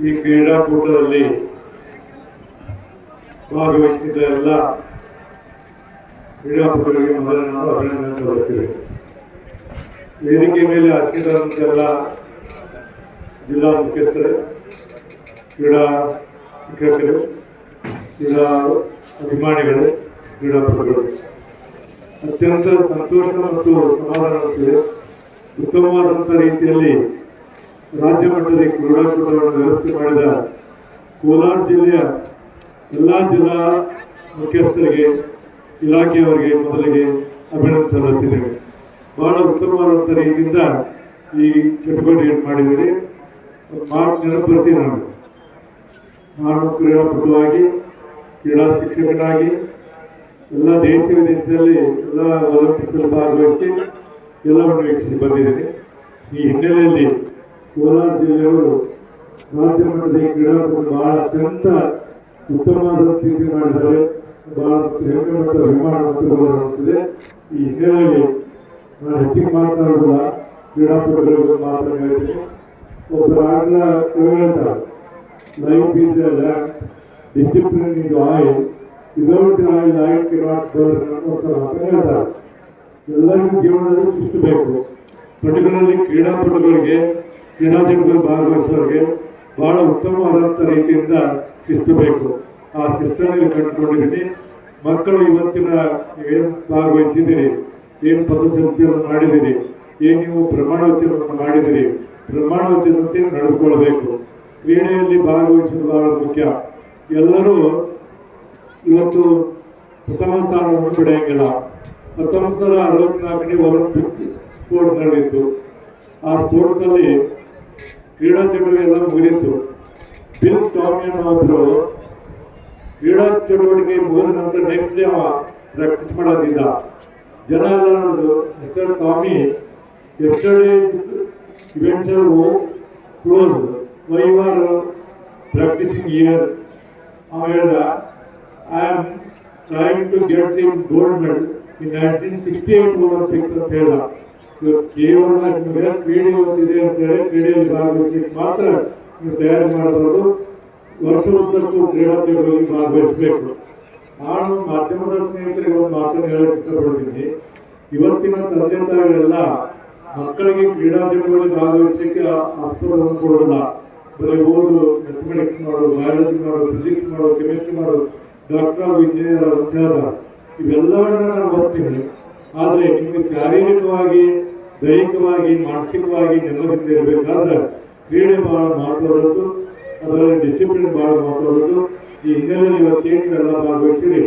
ಈ ಕ್ರೀಡಾಕೂಟದಲ್ಲಿ ಭಾಗವಹಿಸಿದ ಎಲ್ಲ ಕ್ರೀಡಾಪಟುಗಳಿಗೆ ಮೊದಲ ನಾನು ಅಭಿನಂದನೆ ಸಲ್ಲಿಸಿದೆ ವೇದಿಕೆ ಮೇಲೆ ಹಾಕಿದಂತೆಲ್ಲ ಜಿಲ್ಲಾ ಮುಖ್ಯಸ್ಥರು, ಕ್ರೀಡಾ ಶಿಕ್ಷಕರು, ಕ್ರೀಡಾ ಅಭಿಮಾನಿಗಳು, ಕ್ರೀಡಾಪಟುಗಳು. ಅತ್ಯಂತ ಸಂತೋಷ ಮತ್ತು ಸಮಾಧಾನ ಅನಿಸಿದೆ ಉತ್ತಮವಾದಂಥ ರೀತಿಯಲ್ಲಿ ರಾಜ್ಯ ಮಟ್ಟದ ಕ್ರೀಡಾಕೂಟವನ್ನು ವ್ಯವಸ್ಥೆ ಮಾಡಿದ ಕೋಲಾರ ಜಿಲ್ಲೆಯ ಎಲ್ಲ ಜಿಲ್ಲಾ ಮುಖ್ಯಸ್ಥರಿಗೆ, ಇಲಾಖೆಯವರಿಗೆ ಮೊದಲಿಗೆ ಅಭಿನಂದನೆ ಸಲ್ಲಿಸಿದ್ದೇವೆ ಬಹಳ ಉತ್ತಮವಾದಂಥ ರೀತಿಯಿಂದ ಈ ಚಟುವಟಿಕೆ ಮಾಡಿದ್ದೀರಿ ಮಾತು ನೆನಪುರ್ತಿ ನಾನು. ನಾನು ಕ್ರೀಡಾಪಟುವಾಗಿ, ಕ್ರೀಡಾ ಶಿಕ್ಷಕನಾಗಿ, ಎಲ್ಲ ದೇಶ ವಿದೇಶದಲ್ಲಿ ಎಲ್ಲ ಒಲಿಂಪಿಕ್ಸಲ್ಲಿ ಭಾಗವಹಿಸಿ ಎಲ್ಲವನ್ನು ವೀಕ್ಷಿಸಿ ಬಂದಿದ್ದೀನಿ. ಈ ಹಿನ್ನೆಲೆಯಲ್ಲಿ ಕೋಲಾರ ಜಿಲ್ಲೆಯವರು ರಾಜ್ಯ ಮಟ್ಟದ ಈ ಕ್ರೀಡಾಕೂಟ ಬಹಳ ಅತ್ಯಂತ ಉತ್ತಮವಾದ ರೀತಿ ಮಾಡಿದ್ದಾರೆ. ಬಹಳ ಹೆಮ್ಮೆ ಮತ್ತು ಅಭಿಮಾನ ಮತ್ತು ಈ ಹಿನ್ನೆಲೆಯಲ್ಲಿ ನಾನು ಹೆಚ್ಚಿಗೆ ಮಾತನಾಡೋದಿಲ್ಲ ಕ್ರೀಡಾಪಟುಗಳಿಗೆ ಮಾತನ್ನು ಹೇಳ್ತೀನಿ. ಒಬ್ಬರು ಆಗ್ಲ ಹೇಳ್ತಾರೆ life is a lac discipline is oil without oil oil cannot burn ಮಾತನ್ನು ಹೇಳ್ತಾರೆ. ಎಲ್ಲರಿಗೂ ಜೀವನದಲ್ಲಿ ಶಿಸ್ತು ಬೇಕು. ಪರ್ಟಿಕ್ಯುಲರ್ಲಿ ಕ್ರೀಡಾಪಟುಗಳಿಗೆ ಕ್ರೀಡಾ ಜಗದಲ್ಲಿ ಭಾಗವಹಿಸೋರಿಗೆ ಬಹಳ ಉತ್ತಮವಾದಂಥ ರೀತಿಯಿಂದ ಶಿಸ್ತು ಬೇಕು. ಆ ಶಿಸ್ತನ್ನು ಕಂಡುಕೊಂಡಿದ್ದೀನಿ. ಮಕ್ಕಳು ಇವತ್ತಿನ ಏನು ಭಾಗವಹಿಸಿದ್ದೀರಿ? ಏನು ಪದಸಂಚಲನ ಮಾಡಿದ್ದೀರಿ? ಏನು ನೀವು ಪ್ರಮಾಣ ವಚನವನ್ನು ಮಾಡಿದ್ದೀರಿ? ಪ್ರಮಾಣ ವಚನದಂತೆ ನಡೆದುಕೊಳ್ಳಬೇಕು ಕ್ರೀಡೆಯಲ್ಲಿ ಭಾಗವಹಿಸುವುದು ಬಹಳ ಮುಖ್ಯ. ಎಲ್ಲರೂ ಇವತ್ತು ಪ್ರಥಮ ಸ್ಥಾನವನ್ನು ಪಡೆಯಂಗಿಲ್ಲ. ಹತ್ತೊಂಬತ್ತು ನೂರ ಅರವತ್ನಾಲ್ಕನೇ ಒಲಿಂಪಿಕ್ ಸ್ಪೋರ್ಟ್ ನಡೆಯಿತು ಆ ಸ್ಪೋರ್ಟ್ನಲ್ಲಿ ಕ್ರೀಡಾ ಚಟುವಟಿಕೆ ಎಲ್ಲ ಮುಗಿದಿತ್ತು. ಬಿಲ್ ಟಾಮಿ ಅವರು ಕ್ರೀಡಾ ಚಟುವಟಿಕೆ ಮುಗಿದ ನಂತರ ನೆಕ್ಸ್ಟ್ ಡೇ ಅವ ಪ್ರಾಕ್ಟೀಸ್ ಮಾಡೋದಿಲ್ಲ ಜನ ಎಲ್ಲ ನೋಡಿದ್ರು mister Tommy yesterday events close why are practicing here ಅವ ಹೇಳ್ದ I am trying to get the gold medal in nineteen sixty eight Olympics ಅಂತ ಹೇಳ್ದ. ಕೇವಲ ಕ್ರೀಡೆ ಓದಿದೆ ಅಂತೇಳಿ ಕ್ರೀಡೆಯಲ್ಲಿ ಭಾಗವಹಿಸಲಿಕ್ಕೆ ಮಾತ್ರ ನೀವು ತಯಾರಿ ಮಾಡಬಹುದು. ವರ್ಷ ಉದ್ದಕ್ಕೂ ಕ್ರೀಡಾ ತಿಂಗಳಲ್ಲಿ ಭಾಗವಹಿಸಬೇಕು. ನಾನು ಮಾಧ್ಯಮದ ಸ್ನೇಹಿತರಿಗೆ ಒಂದು ಮಾತನ್ನು ಹೇಳಕ್ಕೆ ಇಷ್ಟಪಡ್ತೀನಿ. ಇವತ್ತಿನ ತಂದೆ ತಾಯಿಗಳೆಲ್ಲ ಮಕ್ಕಳಿಗೆ ಕ್ರೀಡಾ ತಿಂಗಳಲ್ಲಿ ಭಾಗವಹಿಸಲಿಕ್ಕೆ ಆಸ್ಪದವನ್ನು ಕೊಡೋಲ್ಲ ಬರೀ ಓದು ಮ್ಯಾಥಮೆಟಿಕ್ಸ್ ಮಾಡೋದು ಬಯಾಲಜಿ ಮಾಡೋದು ಫಿಸಿಕ್ಸ್ ಮಾಡೋದು ಕೆಮಿಸ್ಟ್ರಿ ಮಾಡು ಡಾಕ್ಟರ್ ಇಂಜಿನಿಯರ್ ಉದ್ಯೋಗ ಇವೆಲ್ಲವನ್ನ ನಾನು ಓದ್ತೀನಿ. ಆದರೆ ನಿಮಗೆ ಶಾರೀರಿಕವಾಗಿ, ದೈಹಿಕವಾಗಿ, ಮಾನಸಿಕವಾಗಿ ನೆಮ್ಮದಿಯಿಂದ ಇರಬೇಕಾದ್ರೆ ಕ್ರೀಡೆ ಬಹಳ ಮಹತ್ವದದ್ದು ಅದರಲ್ಲಿ ಡಿಸಿಪ್ಲಿನ್ ಬಹಳ ಮಹತ್ವದದ್ದು ಈ ಹಿನ್ನೆಲೆಯಲ್ಲಿ ಇವತ್ತೇನು ಎಲ್ಲ ಭಾಗವಹಿಸಿರಿ?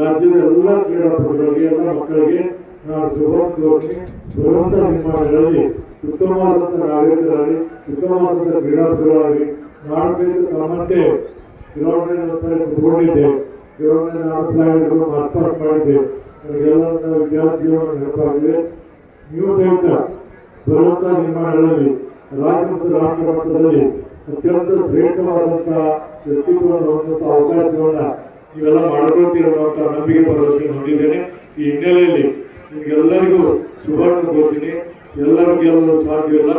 ರಾಜ್ಯದ ಎಲ್ಲ ಕ್ರೀಡಾಪಟುಗಳಿಗೆ, ಎಲ್ಲ ಮಕ್ಕಳಿಗೆ ನಾನು ಶುಭ ಕೋರ್ತೀನಿ ಬರುವಂಥ ನಿರ್ಮಾಣಗಳಲ್ಲಿ ಉತ್ತಮವಾದಂಥ ನಾಗರಿಕರಾಗಲಿ ಉತ್ತಮವಾದಂಥ ಕ್ರೀಡಾಪಟುಗಳಾಗಲಿ, ನಾಡಬೇಕು ತಮ್ಮಂತೆ ಗ್ರೌಂಡ್ನಲ್ಲಿ ಒಂದ್ಸರಿ ಗ್ರೌಂಡ್ನಲ್ಲಿ ನಾನು ಪ್ಲಾನ್ ಮಾರ್ಪಾಟ್ ಮಾಡಿದ್ದೆ ನನಗೆಲ್ಲ ನನ್ನ ವಿದ್ಯಾರ್ಥಿ ಜೀವನ ನೆನಪಾಗಿದೆ. ನೀವು ಸಹಿತ ಬರುವಂಥ ನಿರ್ಮಾಣಗಳಲ್ಲಿ ರಾಜ್ಯ ಮತ್ತು ರಾಷ್ಟ್ರ ಮಟ್ಟದಲ್ಲಿ ಅತ್ಯಂತ ಶ್ರೇಷ್ಠವಾದಂಥ ವ್ಯಕ್ತಿತ್ವವನ್ನು ಹೊಂದುವಂಥ ಅವಕಾಶಗಳನ್ನ ನೀವೆಲ್ಲ ಅನ್ನುವಂಥ ನಂಬಿಕೆ ಭರವಸೆ ನೋಡಿದ್ದೇನೆ ಈ ಹಿನ್ನೆಲೆಯಲ್ಲಿ ನಿಮಗೆಲ್ಲರಿಗೂ ಶುಭಾಶಯ ಕೋರ್ತೀನಿ. ಎಲ್ಲರೂ ಗೆಲ್ಲಲು ಸಾಧ್ಯವಿಲ್ಲ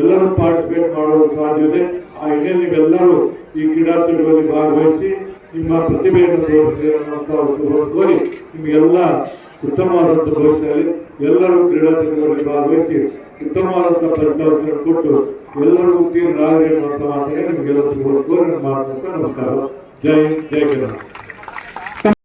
ಎಲ್ಲರೂ ಪಾರ್ಟಿಸಿಪೇಟ್ ಮಾಡಲು ಸಾಧ್ಯವಿದೆ ಆ ಹಿನ್ನೆಲೆ ನೀವೆಲ್ಲರೂ ಈ ಕ್ರೀಡಾ ಚಟುವಟಿಕೆಯಲ್ಲಿ ಭಾಗವಹಿಸಿ ನಿಮ್ಮ ಪ್ರತಿಭೆಯನ್ನು ತೋರಿಸಿ ಅನ್ನುವಂಥ ಶುಭವನ್ನು ಕೋರಿ ನಿಮಗೆಲ್ಲ ಉತ್ತಮವಾದಂಥ ಭವಿಷ್ಯದಲ್ಲಿ ಎಲ್ಲರೂ ಕ್ರೀಡಾ ಚಟುವಟಿಕೆಯಲ್ಲಿ ಭಾಗವಹಿಸಿ ಉತ್ತಮವಾದಂಥ ಫಲಿತಾಂಶಗಳನ್ನು ಕೊಟ್ಟು ಎಲ್ಲರೂ ಉತ್ತೀರ್ಣರಾಗಲಿ ಅನ್ನುವಂಥ ಮಾತಿಗೆ ನಿಮಗೆಲ್ಲ ಕೋರಿ ನನ್ನ ನಮಸ್ಕಾರ. ಜೈ ಜಯ ಜೈ ಕರ್ನಾಟಕ